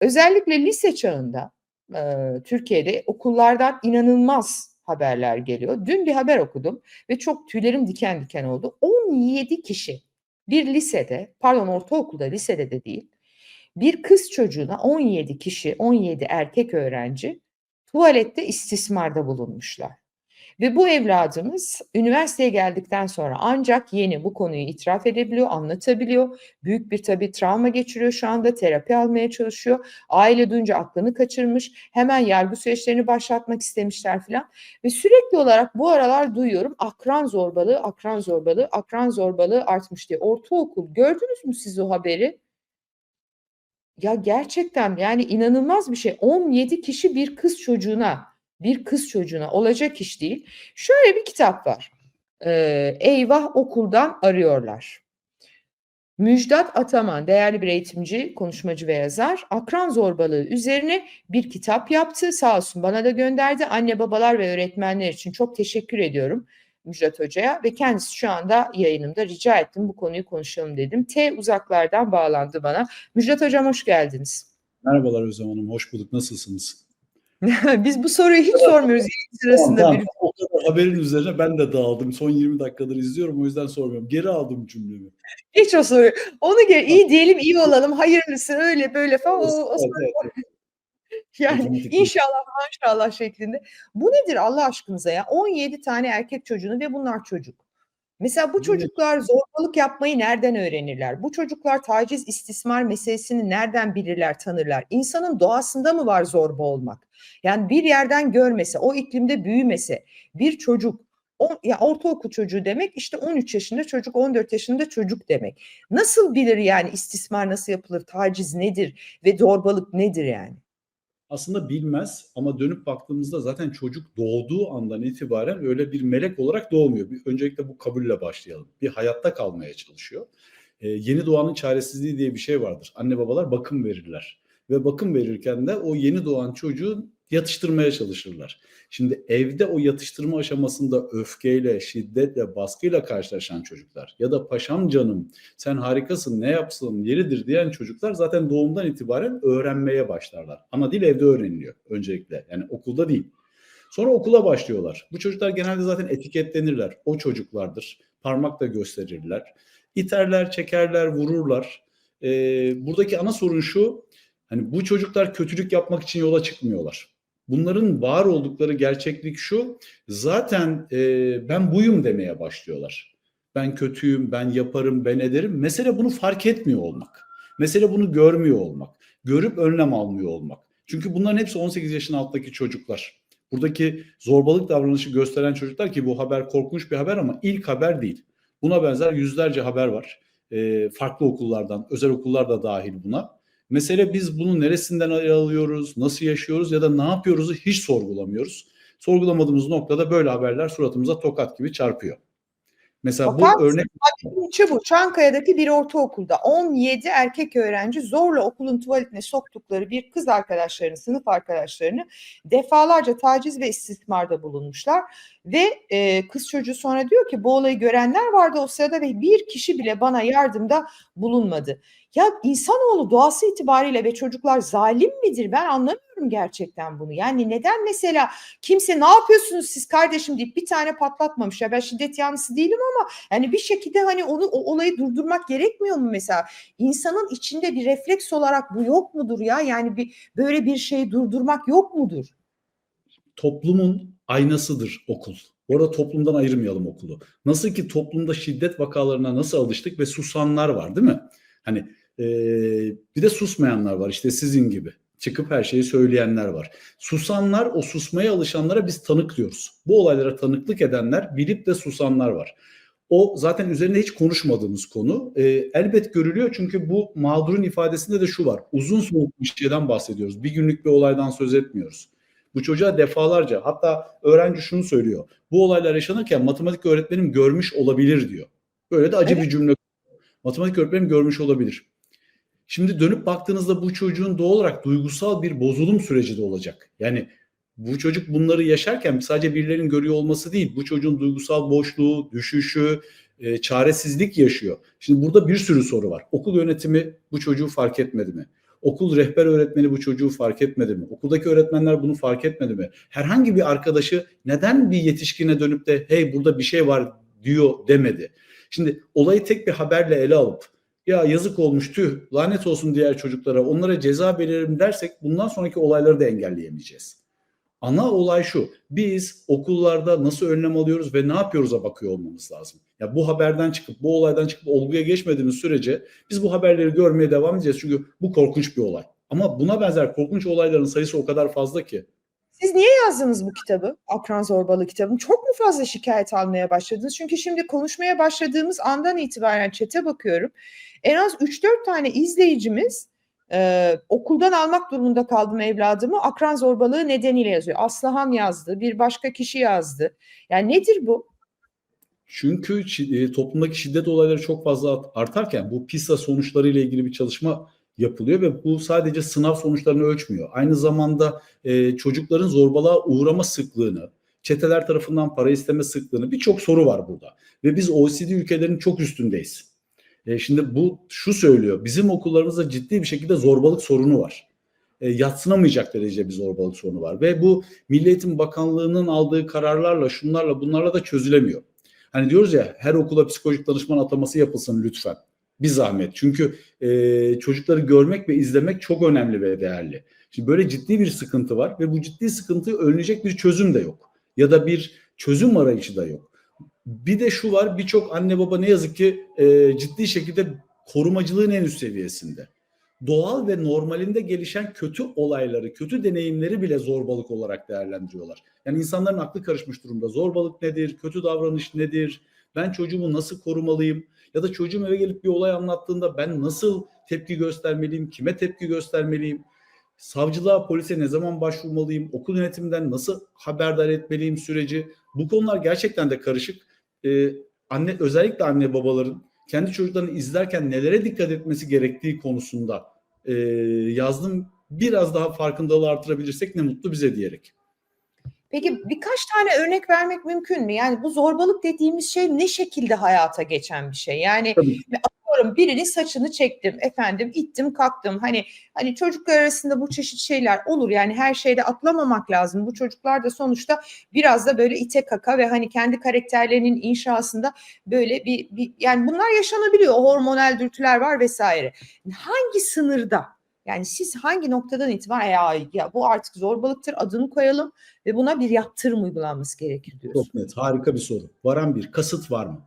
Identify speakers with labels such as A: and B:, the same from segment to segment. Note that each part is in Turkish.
A: Özellikle lise çağında eee, Türkiye'de okullardan inanılmaz haberler geliyor. Dün bir haber okudum ve çok tüylerim diken diken oldu. 17 kişi bir lisede, pardon ortaokulda, lisede de değil, bir kız çocuğuna 17 kişi, 17 erkek öğrenci tuvalette istismarda bulunmuşlar. Ve bu evladımız üniversiteye geldikten sonra ancak yeni bu konuyu itiraf edebiliyor, anlatabiliyor. Büyük bir tabii travma geçiriyor şu anda, terapi almaya çalışıyor. Aile duyunca aklını kaçırmış, hemen yargı süreçlerini başlatmak istemişler filan. Ve sürekli olarak bu aralar duyuyorum akran zorbalığı, akran zorbalığı, akran zorbalığı artmış diye. Ortaokul gördünüz mü siz o haberi? Ya gerçekten yani inanılmaz bir şey. 17 kişi bir kız çocuğuna, bir kız çocuğuna olacak iş değil. Şöyle bir kitap var. Eee, Eyvah Okuldan Arıyorlar. Müjdat Ataman, değerli bir eğitimci, konuşmacı ve yazar, akran zorbalığı üzerine bir kitap yaptı. Sağ olsun bana da gönderdi. Anne babalar ve öğretmenler için çok teşekkür ediyorum Müjdat Hoca'ya ve kendisi şu anda yayınımda rica ettim bu konuyu konuşalım dedim. T uzaklardan bağlandı bana. Müjdat Hocam hoş geldiniz.
B: Merhabalar Özlem Hanım, hoş bulduk. Nasılsınız?
A: Biz bu soruyu hiç sormuyoruz yayın sırasında.
B: Tamam,
A: bir-
B: tamam. O kadar haberin üzerine ben de dağıldım. Son 20 dakikadır izliyorum o yüzden sormuyorum. Geri aldım cümlemi.
A: Hiç o soruyu. Onu gel iyi diyelim iyi olalım hayırlısı öyle böyle falan. O, o soru-. Yani inşallah maşallah şeklinde. Bu nedir Allah aşkınıza ya? 17 tane erkek çocuğunu ve bunlar çocuk. Mesela bu çocuklar zorbalık yapmayı nereden öğrenirler? Bu çocuklar taciz, istismar meselesini nereden bilirler, tanırlar? İnsanın doğasında mı var zorba olmak? Yani bir yerden görmese, o iklimde büyümese, bir çocuk, o, ya ortaokul çocuğu demek işte 13 yaşında çocuk, 14 yaşında çocuk demek. Nasıl bilir yani istismar nasıl yapılır, taciz nedir ve zorbalık nedir yani?
B: Aslında bilmez ama dönüp baktığımızda zaten çocuk doğduğu andan itibaren öyle bir melek olarak doğmuyor. Bir, öncelikle bu kabulle başlayalım. Bir hayatta kalmaya çalışıyor. Ee, yeni doğanın çaresizliği diye bir şey vardır. Anne babalar bakım verirler. Ve bakım verirken de o yeni doğan çocuğu yatıştırmaya çalışırlar. Şimdi evde o yatıştırma aşamasında öfkeyle, şiddetle, baskıyla karşılaşan çocuklar ya da paşam canım sen harikasın ne yapsın yeridir diyen çocuklar zaten doğumdan itibaren öğrenmeye başlarlar. Ana dil evde öğreniliyor öncelikle yani okulda değil. Sonra okula başlıyorlar. Bu çocuklar genelde zaten etiketlenirler. O çocuklardır. Parmakla gösterirler. İterler, çekerler, vururlar. Ee, buradaki ana sorun şu. Hani bu çocuklar kötülük yapmak için yola çıkmıyorlar. Bunların var oldukları gerçeklik şu. Zaten e, ben buyum demeye başlıyorlar. Ben kötüyüm, ben yaparım, ben ederim. Mesele bunu fark etmiyor olmak. Mesele bunu görmüyor olmak. Görüp önlem almıyor olmak. Çünkü bunların hepsi 18 yaşın altındaki çocuklar. Buradaki zorbalık davranışı gösteren çocuklar ki bu haber korkunç bir haber ama ilk haber değil. Buna benzer yüzlerce haber var. E, farklı okullardan, özel okullar da dahil buna. Mesele biz bunu neresinden alıyoruz, nasıl yaşıyoruz ya da ne yapıyoruzu hiç sorgulamıyoruz. Sorgulamadığımız noktada böyle haberler suratımıza tokat gibi çarpıyor. Mesela
A: Bakar
B: bu örnek
A: İlçe bu. Çankaya'daki bir ortaokulda 17 erkek öğrenci zorla okulun tuvaletine soktukları bir kız arkadaşlarını, sınıf arkadaşlarını defalarca taciz ve istismarda bulunmuşlar. Ve e, kız çocuğu sonra diyor ki bu olayı görenler vardı o sırada ve bir kişi bile bana yardımda bulunmadı. Ya insanoğlu doğası itibariyle ve çocuklar zalim midir? Ben anlamıyorum gerçekten bunu. Yani neden mesela kimse ne yapıyorsunuz siz kardeşim deyip bir tane patlatmamış. Ya ben şiddet yanlısı değilim ama yani bir şekilde hani onu o olayı durdurmak gerekmiyor mu mesela? İnsanın içinde bir refleks olarak bu yok mudur ya? Yani bir böyle bir şeyi durdurmak yok mudur?
B: toplumun aynasıdır okul. Bu arada toplumdan ayırmayalım okulu. Nasıl ki toplumda şiddet vakalarına nasıl alıştık ve susanlar var değil mi? Hani e, bir de susmayanlar var işte sizin gibi. Çıkıp her şeyi söyleyenler var. Susanlar o susmaya alışanlara biz tanık diyoruz. Bu olaylara tanıklık edenler bilip de susanlar var. O zaten üzerinde hiç konuşmadığımız konu. E, elbet görülüyor çünkü bu mağdurun ifadesinde de şu var. Uzun soğuk bir şeyden bahsediyoruz. Bir günlük bir olaydan söz etmiyoruz. Bu çocuğa defalarca hatta öğrenci şunu söylüyor. Bu olaylar yaşanırken matematik öğretmenim görmüş olabilir diyor. Böyle de acı
A: Evet.
B: bir cümle. Matematik öğretmenim görmüş olabilir. Şimdi dönüp baktığınızda bu çocuğun doğal olarak duygusal bir bozulum süreci de olacak. Yani bu çocuk bunları yaşarken sadece birilerinin görüyor olması değil, bu çocuğun duygusal boşluğu, düşüşü, e, çaresizlik yaşıyor. Şimdi burada bir sürü soru var. Okul yönetimi bu çocuğu fark etmedi mi? Okul rehber öğretmeni bu çocuğu fark etmedi mi? Okuldaki öğretmenler bunu fark etmedi mi? Herhangi bir arkadaşı neden bir yetişkine dönüp de hey burada bir şey var diyor demedi. Şimdi olayı tek bir haberle ele alıp ya yazık olmuş tüh lanet olsun diğer çocuklara onlara ceza veririm dersek bundan sonraki olayları da engelleyemeyeceğiz. Ana olay şu. Biz okullarda nasıl önlem alıyoruz ve ne yapıyoruz'a bakıyor olmamız lazım. Ya bu haberden çıkıp bu olaydan çıkıp olguya geçmediğimiz sürece biz bu haberleri görmeye devam edeceğiz. Çünkü bu korkunç bir olay. Ama buna benzer korkunç olayların sayısı o kadar fazla ki.
A: Siz niye yazdınız bu kitabı? Akran Zorbalığı kitabını. Çok mu fazla şikayet almaya başladınız? Çünkü şimdi konuşmaya başladığımız andan itibaren çete bakıyorum. En az 3-4 tane izleyicimiz e, okuldan almak durumunda kaldım evladımı akran zorbalığı nedeniyle yazıyor. Aslıhan yazdı, bir başka kişi yazdı. Yani nedir bu?
B: Çünkü e, toplumdaki şiddet olayları çok fazla artarken bu PISA sonuçları ile ilgili bir çalışma yapılıyor ve bu sadece sınav sonuçlarını ölçmüyor. Aynı zamanda e, çocukların zorbalığa uğrama sıklığını, çeteler tarafından para isteme sıklığını birçok soru var burada. Ve biz OECD ülkelerinin çok üstündeyiz. E, şimdi bu şu söylüyor. Bizim okullarımızda ciddi bir şekilde zorbalık sorunu var. E, yatsınamayacak derece bir zorbalık sorunu var. Ve bu Milli Eğitim Bakanlığı'nın aldığı kararlarla, şunlarla, bunlarla da çözülemiyor. Hani diyoruz ya her okula psikolojik danışman ataması yapılsın lütfen. Bir zahmet. Çünkü e, çocukları görmek ve izlemek çok önemli ve değerli. Şimdi böyle ciddi bir sıkıntı var ve bu ciddi sıkıntıyı önleyecek bir çözüm de yok. Ya da bir çözüm arayışı da yok. Bir de şu var birçok anne baba ne yazık ki e, ciddi şekilde korumacılığın en üst seviyesinde. Doğal ve normalinde gelişen kötü olayları, kötü deneyimleri bile zorbalık olarak değerlendiriyorlar. Yani insanların aklı karışmış durumda. Zorbalık nedir? Kötü davranış nedir? Ben çocuğumu nasıl korumalıyım? Ya da çocuğum eve gelip bir olay anlattığında ben nasıl tepki göstermeliyim? Kime tepki göstermeliyim? Savcılığa, polise ne zaman başvurmalıyım? Okul yönetiminden nasıl haberdar etmeliyim süreci? Bu konular gerçekten de karışık. Ee, anne özellikle anne babaların kendi çocuklarını izlerken nelere dikkat etmesi gerektiği konusunda e, yazdım. Biraz daha farkındalığı artırabilirsek ne mutlu bize diyerek.
A: Peki birkaç tane örnek vermek mümkün mü? Yani bu zorbalık dediğimiz şey ne şekilde hayata geçen bir şey? Yani
B: Tabii.
A: atıyorum birinin saçını çektim, efendim ittim kalktım. Hani hani çocuklar arasında bu çeşit şeyler olur. Yani her şeyde atlamamak lazım. Bu çocuklar da sonuçta biraz da böyle ite kaka ve hani kendi karakterlerinin inşasında böyle bir, bir yani bunlar yaşanabiliyor. O hormonal dürtüler var vesaire. Hangi sınırda yani siz hangi noktadan itibaren ya, ya bu artık zorbalıktır adını koyalım ve buna bir yaptırım uygulanması gerekir diyorsunuz.
B: Çok net. Harika bir soru. Varan bir. Kasıt var mı?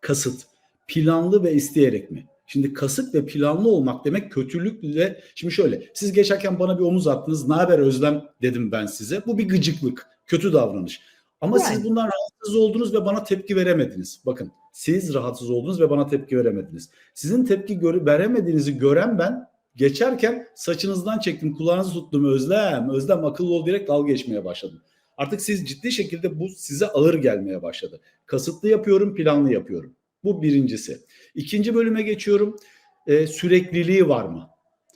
B: Kasıt. Planlı ve isteyerek mi? Şimdi kasıt ve planlı olmak demek kötülükle şimdi şöyle siz geçerken bana bir omuz attınız. Ne haber Özlem dedim ben size. Bu bir gıcıklık, kötü davranış. Ama
A: Yani.
B: siz bundan rahatsız oldunuz ve bana tepki veremediniz. Bakın siz rahatsız oldunuz ve bana tepki veremediniz. Sizin tepki gör- veremediğinizi gören ben geçerken saçınızdan çektim, kulağınızı tuttum Özlem. Özlem akıllı ol diyerek dalga geçmeye başladım. Artık siz ciddi şekilde bu size ağır gelmeye başladı. Kasıtlı yapıyorum, planlı yapıyorum. Bu birincisi. İkinci bölüme geçiyorum. Ee, sürekliliği var mı?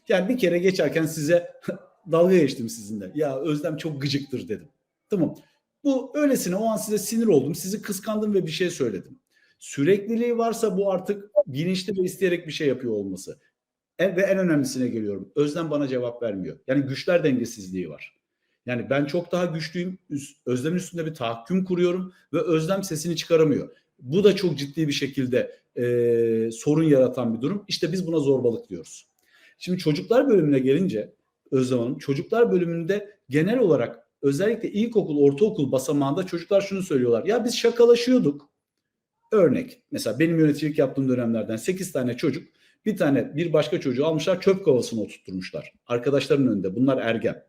B: Yani bir kere geçerken size dalga geçtim sizinle. Ya Özlem çok gıcıktır dedim. Tamam. Bu öylesine o an size sinir oldum. Sizi kıskandım ve bir şey söyledim. Sürekliliği varsa bu artık bilinçli ve isteyerek bir şey yapıyor olması. E, ve en önemlisine geliyorum. Özlem bana cevap vermiyor. Yani güçler dengesizliği var. Yani ben çok daha güçlüyüm. Özlem'in üstünde bir tahakküm kuruyorum ve Özlem sesini çıkaramıyor. Bu da çok ciddi bir şekilde e, sorun yaratan bir durum. İşte biz buna zorbalık diyoruz. Şimdi çocuklar bölümüne gelince Özlem Hanım, çocuklar bölümünde genel olarak özellikle ilkokul, ortaokul basamağında çocuklar şunu söylüyorlar. Ya biz şakalaşıyorduk. Örnek mesela benim yöneticilik yaptığım dönemlerden 8 tane çocuk bir tane bir başka çocuğu almışlar çöp kovasına oturtmuşlar. Arkadaşların önünde bunlar ergen.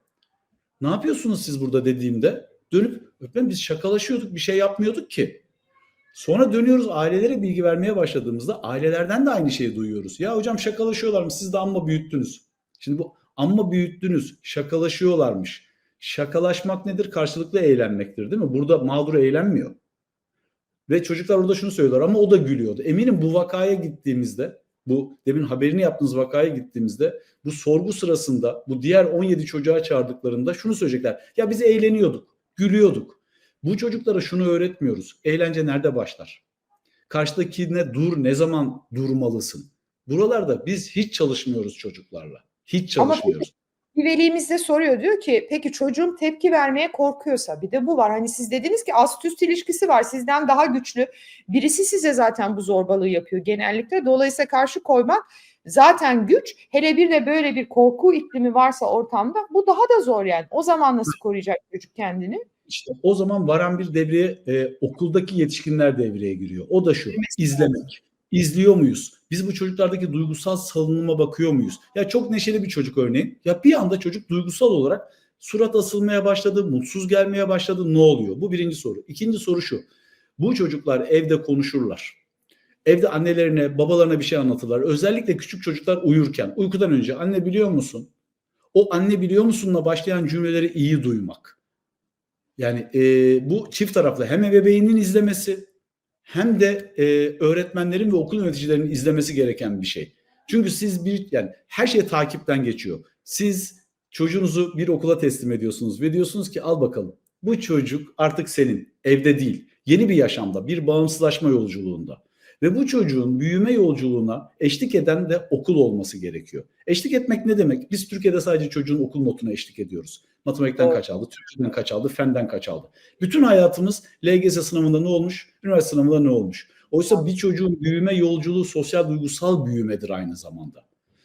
B: Ne yapıyorsunuz siz burada dediğimde dönüp öpmen biz şakalaşıyorduk bir şey yapmıyorduk ki. Sonra dönüyoruz ailelere bilgi vermeye başladığımızda ailelerden de aynı şeyi duyuyoruz. Ya hocam şakalaşıyorlarmış siz de amma büyüttünüz. Şimdi bu amma büyüttünüz şakalaşıyorlarmış. Şakalaşmak nedir? Karşılıklı eğlenmektir değil mi? Burada mağdur eğlenmiyor. Ve çocuklar orada şunu söylüyorlar ama o da gülüyordu. Eminim bu vakaya gittiğimizde bu demin haberini yaptığınız vakaya gittiğimizde bu sorgu sırasında bu diğer 17 çocuğa çağırdıklarında şunu söyleyecekler. Ya biz eğleniyorduk, gülüyorduk. Bu çocuklara şunu öğretmiyoruz. Eğlence nerede başlar? Karşıdakine dur ne zaman durmalısın? Buralarda biz hiç çalışmıyoruz çocuklarla. Hiç
A: Ama
B: çalışmıyoruz.
A: Bir velimiz de soruyor diyor ki peki çocuğum tepki vermeye korkuyorsa bir de bu var. Hani siz dediniz ki ast üst ilişkisi var sizden daha güçlü. Birisi size zaten bu zorbalığı yapıyor genellikle. Dolayısıyla karşı koymak zaten güç. Hele bir de böyle bir korku iklimi varsa ortamda bu daha da zor yani. O zaman nasıl koruyacak çocuk kendini?
B: İşte o zaman varan bir devreye e, okuldaki yetişkinler devreye giriyor. O da şu izlemek. İzliyor muyuz? Biz bu çocuklardaki duygusal salınıma bakıyor muyuz? Ya çok neşeli bir çocuk örneğin. Ya bir anda çocuk duygusal olarak surat asılmaya başladı, mutsuz gelmeye başladı. Ne oluyor? Bu birinci soru. İkinci soru şu. Bu çocuklar evde konuşurlar. Evde annelerine, babalarına bir şey anlatırlar. Özellikle küçük çocuklar uyurken, uykudan önce anne biliyor musun? O anne biliyor musunla başlayan cümleleri iyi duymak. Yani e, bu çift taraflı hem ebeveynin izlemesi hem de e, öğretmenlerin ve okul yöneticilerinin izlemesi gereken bir şey. Çünkü siz bir yani her şey takipten geçiyor. Siz çocuğunuzu bir okula teslim ediyorsunuz ve diyorsunuz ki al bakalım bu çocuk artık senin evde değil yeni bir yaşamda bir bağımsızlaşma yolculuğunda ve bu çocuğun büyüme yolculuğuna eşlik eden de okul olması gerekiyor. Eşlik etmek ne demek? Biz Türkiye'de sadece çocuğun okul notuna eşlik ediyoruz. Matematikten
A: Evet.
B: kaç aldı, Türkçeden kaç aldı, fenden kaç aldı. Bütün hayatımız LGS sınavında ne olmuş, üniversite sınavında ne olmuş. Oysa bir çocuğun büyüme yolculuğu sosyal duygusal büyümedir aynı zamanda.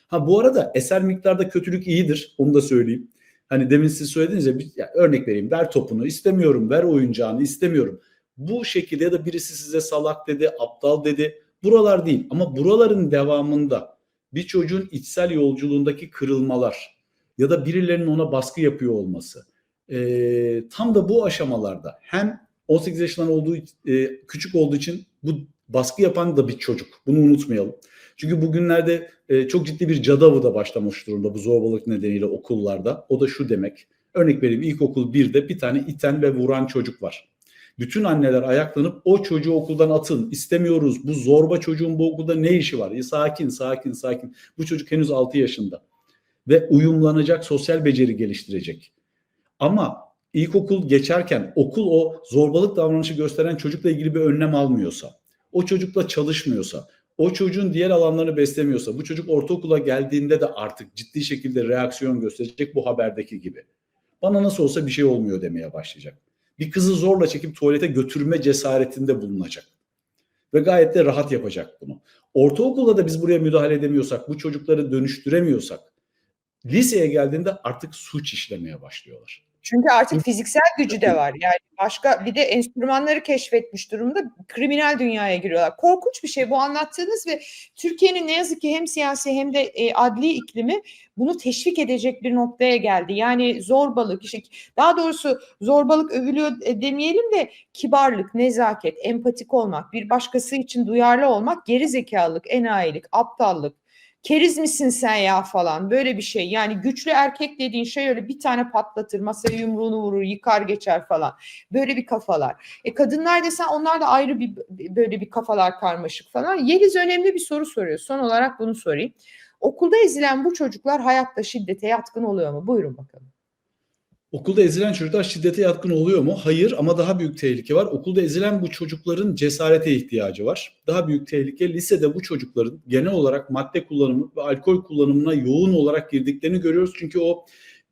B: Ha bu arada eser miktarda kötülük iyidir. Onu da söyleyeyim. Hani demin siz söylediniz ya, ya örnek vereyim. Ver topunu istemiyorum, ver oyuncağını istemiyorum. Bu şekilde ya da birisi size salak dedi, aptal dedi. Buralar değil ama buraların devamında bir çocuğun içsel yolculuğundaki kırılmalar ya da birilerinin ona baskı yapıyor olması. Ee, tam da bu aşamalarda hem 18 yaşından olduğu e, küçük olduğu için bu baskı yapan da bir çocuk. Bunu unutmayalım. Çünkü bugünlerde e, çok ciddi bir cadavı da başlamış durumda bu zorbalık nedeniyle okullarda. O da şu demek. Örnek vereyim ilkokul 1'de bir tane iten ve vuran çocuk var. Bütün anneler ayaklanıp o çocuğu okuldan atın. İstemiyoruz. Bu zorba çocuğun bu okulda ne işi var? Ya sakin, sakin, sakin. Bu çocuk henüz 6 yaşında ve uyumlanacak, sosyal beceri geliştirecek. Ama ilkokul geçerken okul o zorbalık davranışı gösteren çocukla ilgili bir önlem almıyorsa, o çocukla çalışmıyorsa, o çocuğun diğer alanlarını beslemiyorsa, bu çocuk ortaokula geldiğinde de artık ciddi şekilde reaksiyon gösterecek bu haberdeki gibi. Bana nasıl olsa bir şey olmuyor demeye başlayacak. Bir kızı zorla çekip tuvalete götürme cesaretinde bulunacak. Ve gayet de rahat yapacak bunu. Ortaokulda da biz buraya müdahale edemiyorsak, bu çocukları dönüştüremiyorsak, liseye geldiğinde artık suç işlemeye başlıyorlar.
A: Çünkü artık fiziksel gücü de var. Yani başka bir de enstrümanları keşfetmiş durumda kriminal dünyaya giriyorlar. Korkunç bir şey bu anlattığınız ve Türkiye'nin ne yazık ki hem siyasi hem de e, adli iklimi bunu teşvik edecek bir noktaya geldi. Yani zorbalık, işte daha doğrusu zorbalık övülüyor e, demeyelim de kibarlık, nezaket, empatik olmak, bir başkası için duyarlı olmak, geri zekalılık, enayilik, aptallık, keriz misin sen ya falan böyle bir şey. Yani güçlü erkek dediğin şey öyle bir tane patlatır, masaya yumruğunu vurur, yıkar geçer falan. Böyle bir kafalar. E kadınlar desen onlar da ayrı bir böyle bir kafalar karmaşık falan. Yeliz önemli bir soru soruyor. Son olarak bunu sorayım. Okulda ezilen bu çocuklar hayatta şiddete yatkın oluyor mu? Buyurun bakalım.
B: Okulda ezilen çocuklar şiddete yatkın oluyor mu? Hayır ama daha büyük tehlike var. Okulda ezilen bu çocukların cesarete ihtiyacı var. Daha büyük tehlike lisede bu çocukların genel olarak madde kullanımı ve alkol kullanımına yoğun olarak girdiklerini görüyoruz. Çünkü o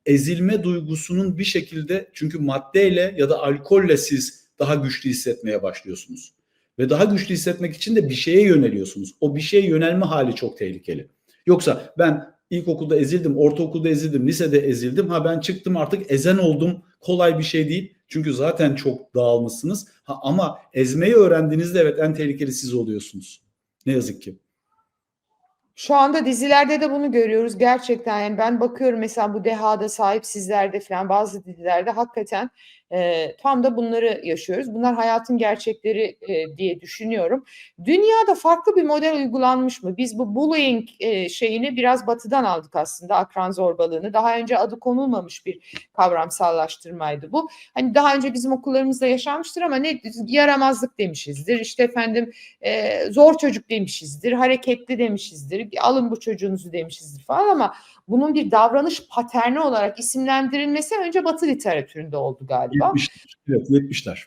B: ezilme duygusunun bir şekilde çünkü maddeyle ya da alkolle siz daha güçlü hissetmeye başlıyorsunuz. Ve daha güçlü hissetmek için de bir şeye yöneliyorsunuz. O bir şeye yönelme hali çok tehlikeli. Yoksa ben ilkokulda ezildim, ortaokulda ezildim, lisede ezildim. Ha ben çıktım artık ezen oldum. Kolay bir şey değil. Çünkü zaten çok dağılmışsınız. Ha, ama ezmeyi öğrendiğinizde evet en tehlikeli siz oluyorsunuz. Ne yazık ki.
A: Şu anda dizilerde de bunu görüyoruz gerçekten. Yani ben bakıyorum mesela bu dehada sahip sizlerde falan bazı dizilerde hakikaten e, tam da bunları yaşıyoruz. Bunlar hayatın gerçekleri e, diye düşünüyorum. Dünyada farklı bir model uygulanmış mı? Biz bu bullying e, şeyini biraz batıdan aldık aslında akran zorbalığını. Daha önce adı konulmamış bir kavramsallaştırmaydı bu. Hani daha önce bizim okullarımızda yaşanmıştır ama ne yaramazlık demişizdir. İşte efendim e, zor çocuk demişizdir, hareketli demişizdir, alın bu çocuğunuzu demişizdir falan ama bunun bir davranış paterni olarak isimlendirilmesi önce Batı literatüründe oldu galiba.
B: 70'ler. Evet 70'ler.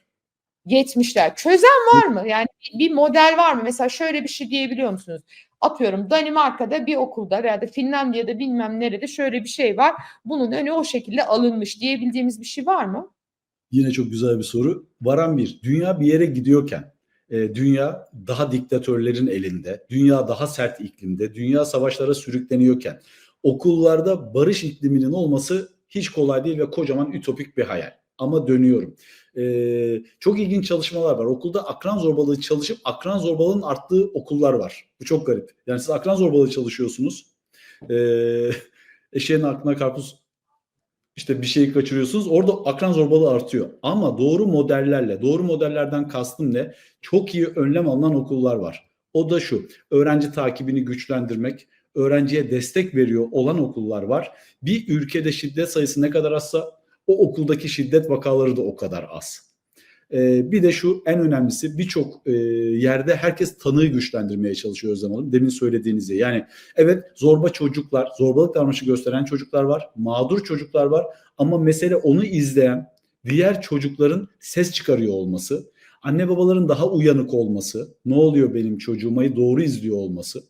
A: 70'ler. Çözen var mı? Yani bir model var mı? Mesela şöyle bir şey diyebiliyor musunuz? Atıyorum Danimarka'da bir okulda veya da Finlandiya'da bilmem nerede şöyle bir şey var. Bunun önü o şekilde alınmış diyebildiğimiz bir şey var mı?
B: Yine çok güzel bir soru. Varan bir, dünya bir yere gidiyorken, e, dünya daha diktatörlerin elinde, dünya daha sert iklimde, dünya savaşlara sürükleniyorken okullarda barış ikliminin olması hiç kolay değil ve kocaman ütopik bir hayal. Ama dönüyorum. Ee, çok ilginç çalışmalar var. Okulda akran zorbalığı çalışıp akran zorbalığının arttığı okullar var. Bu çok garip. Yani siz akran zorbalığı çalışıyorsunuz. Ee, eşeğin aklına karpuz işte bir şeyi kaçırıyorsunuz. Orada akran zorbalığı artıyor. Ama doğru modellerle, doğru modellerden kastım ne? Çok iyi önlem alınan okullar var. O da şu, öğrenci takibini güçlendirmek, öğrenciye destek veriyor olan okullar var. Bir ülkede şiddet sayısı ne kadar azsa o okuldaki şiddet vakaları da o kadar az. Ee, bir de şu en önemlisi birçok e, yerde herkes tanığı güçlendirmeye çalışıyor Özlem Hanım. Demin söylediğinizi yani evet zorba çocuklar, zorbalık davranışı gösteren çocuklar var, mağdur çocuklar var ama mesele onu izleyen diğer çocukların ses çıkarıyor olması, anne babaların daha uyanık olması, ne oluyor benim çocuğumayı doğru izliyor olması.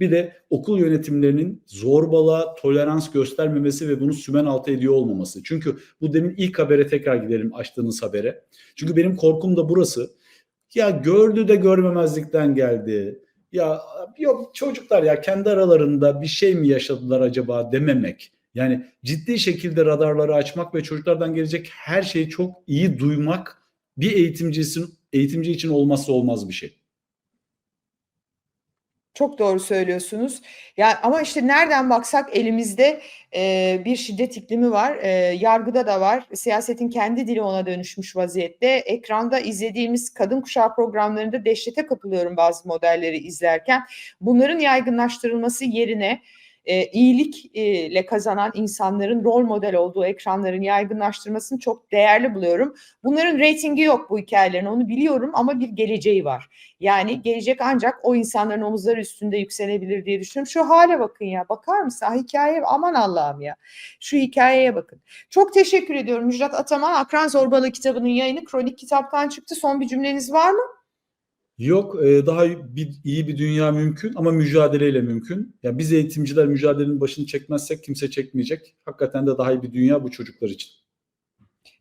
B: Bir de okul yönetimlerinin zorbalığa tolerans göstermemesi ve bunu sümen altı ediyor olmaması. Çünkü bu demin ilk habere tekrar gidelim açtığınız habere. Çünkü benim korkum da burası. Ya gördü de görmemezlikten geldi. Ya yok çocuklar ya kendi aralarında bir şey mi yaşadılar acaba dememek. Yani ciddi şekilde radarları açmak ve çocuklardan gelecek her şeyi çok iyi duymak bir eğitimcisin eğitimci için olmazsa olmaz bir şey.
A: Çok doğru söylüyorsunuz. Ya ama işte nereden baksak elimizde e, bir şiddet iklimi var. E, yargıda da var. Siyasetin kendi dili ona dönüşmüş vaziyette. Ekranda izlediğimiz kadın kuşağı programlarında dehşete kapılıyorum bazı modelleri izlerken. Bunların yaygınlaştırılması yerine e, iyilikle kazanan insanların rol model olduğu ekranların yaygınlaştırmasını çok değerli buluyorum. Bunların reytingi yok bu hikayelerin onu biliyorum ama bir geleceği var. Yani gelecek ancak o insanların omuzları üstünde yükselebilir diye düşünüyorum. Şu hale bakın ya bakar mısın? Ah, hikaye aman Allah'ım ya. Şu hikayeye bakın. Çok teşekkür ediyorum Müjdat Ataman. Akran Zorbalığı kitabının yayını kronik kitaptan çıktı. Son bir cümleniz var mı?
B: Yok e, daha bir, iyi bir dünya mümkün ama mücadeleyle mümkün. Yani biz eğitimciler mücadelenin başını çekmezsek kimse çekmeyecek. Hakikaten de daha iyi bir dünya bu çocuklar için.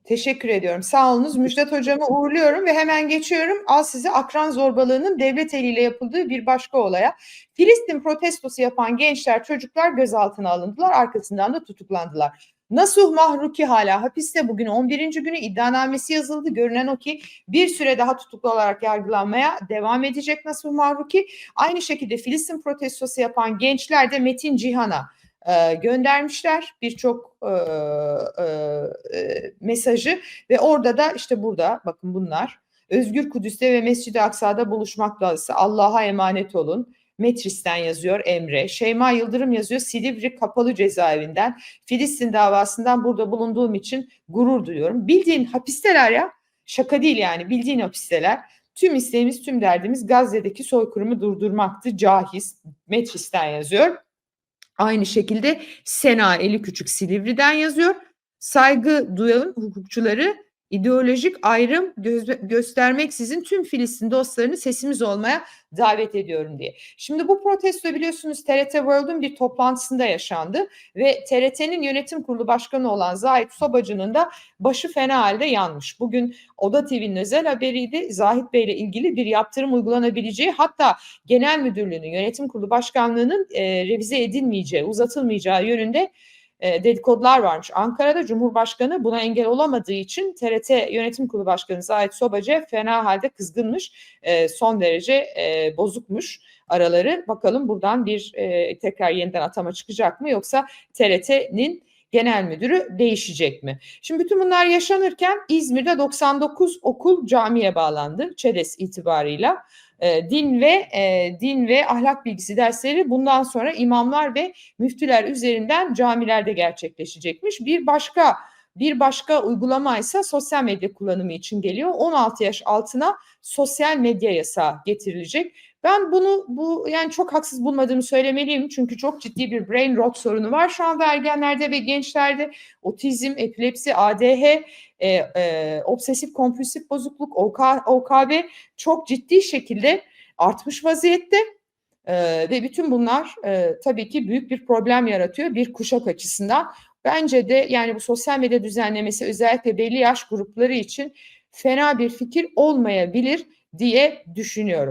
A: Teşekkür ediyorum. Sağ olunuz. Müjdat hocamı uğurluyorum ve hemen geçiyorum. Al size akran zorbalığının devlet eliyle yapıldığı bir başka olaya. Filistin protestosu yapan gençler, çocuklar gözaltına alındılar. Arkasından da tutuklandılar. Nasuh Mahruki hala hapiste bugün 11. günü iddianamesi yazıldı. Görünen o ki bir süre daha tutuklu olarak yargılanmaya devam edecek Nasuh Mahruki. Aynı şekilde Filistin protestosu yapan gençler de Metin Cihan'a e, göndermişler birçok e, e, e, mesajı ve orada da işte burada bakın bunlar Özgür Kudüs'te ve Mescid-i Aksa'da buluşmak duası Allah'a emanet olun. Metris'ten yazıyor Emre. Şeyma Yıldırım yazıyor Silivri Kapalı Cezaevinden. Filistin davasından burada bulunduğum için gurur duyuyorum. Bildiğin hapisteler ya. Şaka değil yani bildiğin hapisteler. Tüm isteğimiz, tüm derdimiz Gazze'deki soykırımı durdurmaktı. Cahiz Metris'ten yazıyor. Aynı şekilde Sena Eli Küçük Silivri'den yazıyor. Saygı duyan hukukçuları ideolojik ayrım gö- göstermeksizin tüm Filistin dostlarını sesimiz olmaya davet ediyorum diye. Şimdi bu protesto biliyorsunuz TRT World'un bir toplantısında yaşandı ve TRT'nin yönetim kurulu başkanı olan Zahit Sobacı'nın da başı fena halde yanmış. Bugün Oda TV'nin özel haberiydi. Zahit Bey ile ilgili bir yaptırım uygulanabileceği hatta genel müdürlüğünün yönetim kurulu başkanlığının e, revize edilmeyeceği, uzatılmayacağı yönünde e, dedikodular varmış. Ankara'da Cumhurbaşkanı buna engel olamadığı için TRT Yönetim Kurulu Başkanı Zahit Sobacı fena halde kızgınmış. E, son derece e, bozukmuş araları. Bakalım buradan bir e, tekrar yeniden atama çıkacak mı yoksa TRT'nin genel müdürü değişecek mi? Şimdi bütün bunlar yaşanırken İzmir'de 99 okul camiye bağlandı ÇEDES itibarıyla. E, din ve e, din ve ahlak bilgisi dersleri bundan sonra imamlar ve müftüler üzerinden camilerde gerçekleşecekmiş. Bir başka bir başka uygulama ise sosyal medya kullanımı için geliyor. 16 yaş altına sosyal medya yasağı getirilecek. Ben bunu bu yani çok haksız bulmadığımı söylemeliyim. Çünkü çok ciddi bir brain rot sorunu var şu anda ergenlerde ve gençlerde. Otizm, epilepsi, ADH, e, e, obsesif kompulsif bozukluk, OK, OKB çok ciddi şekilde artmış vaziyette. Ee, ve bütün bunlar e, tabii ki büyük bir problem yaratıyor bir kuşak açısından. Bence de yani bu sosyal medya düzenlemesi özellikle belli yaş grupları için fena bir fikir olmayabilir diye düşünüyorum.